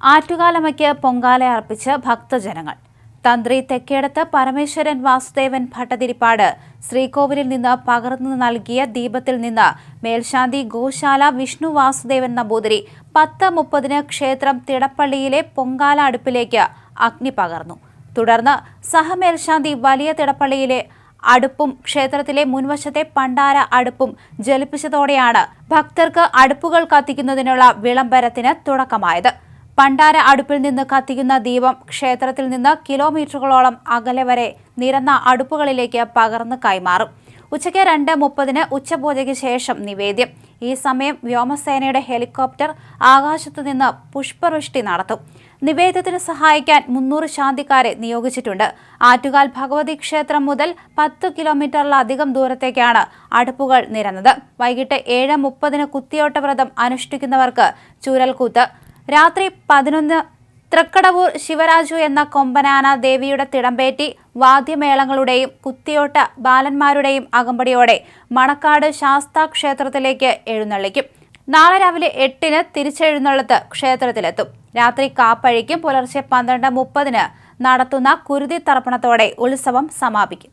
ആറ്റുകാലമ്മയ്ക്ക് പൊങ്കാല അർപ്പിച്ച് ഭക്തജനങ്ങൾ. തന്ത്രി തെക്കേടത്ത് പരമേശ്വരൻ വാസുദേവൻ ഭട്ടതിരിപ്പാട് ശ്രീകോവിലിൽ നിന്ന് പകർന്നു നൽകിയ ദീപത്തിൽ നിന്ന് മേൽശാന്തി ഗോശാല വിഷ്ണു വാസുദേവൻ നമ്പൂതിരി പത്ത് മുപ്പതിന് ക്ഷേത്രം തിടപ്പള്ളിയിലെ പൊങ്കാല അടുപ്പിലേക്ക് അഗ്നി പകർന്നു. തുടർന്ന് സഹമേൽശാന്തി വലിയ തിടപ്പള്ളിയിലെ അടുപ്പും ക്ഷേത്രത്തിലെ മുൻവശത്തെ പണ്ടാര അടുപ്പും ജലിപ്പിച്ചതോടെയാണ് ഭക്തർക്ക് അടുപ്പുകൾ കത്തിക്കുന്നതിനുള്ള വിളംബരത്തിന് തുടക്കമായത്. പണ്ടാര അടുപ്പിൽ നിന്ന് കത്തിക്കുന്ന ദീപം ക്ഷേത്രത്തിൽ നിന്ന് കിലോമീറ്ററുകളോളം അകലെ വരെ നിരന്ന അടുപ്പുകളിലേക്ക് പകർന്ന് കൈമാറും. ഉച്ചയ്ക്ക് രണ്ട് മുപ്പതിന് ഉച്ചപൂജയ്ക്ക് ശേഷം നിവേദ്യം. ഈ സമയം വ്യോമസേനയുടെ ഹെലികോപ്റ്റർ ആകാശത്തു നിന്ന് പുഷ്പവൃഷ്ടി നടത്തും. നിവേദ്യത്തിന് സഹായിക്കാൻ മുന്നൂറ് ശാന്തിക്കാരെ നിയോഗിച്ചിട്ടുണ്ട്. ആറ്റുകാൽ ഭഗവതി ക്ഷേത്രം മുതൽ പത്ത് കിലോമീറ്ററിലധികം ദൂരത്തേക്കാണ് അടുപ്പുകൾ നിരന്നത്. വൈകിട്ട് ഏഴ് മുപ്പതിന് കുത്തിയോട്ട വ്രതം അനുഷ്ഠിക്കുന്നവർക്ക് ചൂരൽകൂത്ത്. രാത്രി പതിനൊന്ന് തൃക്കടവൂർ ശിവരാജു എന്ന കൊമ്പനാന ദേവിയുടെ തിടമ്പേറ്റി വാദ്യമേളങ്ങളുടെയും കുത്തിയോട്ട ബാലന്മാരുടെയും അകമ്പടിയോടെ മണക്കാട് ശാസ്താ ക്ഷേത്രത്തിലേക്ക് എഴുന്നള്ളിക്കും. നാളെ രാവിലെ എട്ടിന് തിരിച്ചെഴുന്നള്ളത്ത് ക്ഷേത്രത്തിലെത്തും. രാത്രി കാപ്പഴിക്കും പുലർച്ചെ പന്ത്രണ്ട് മുപ്പതിന് നടത്തുന്ന കുരുതി തർപ്പണത്തോടെ ഉത്സവം സമാപിക്കും.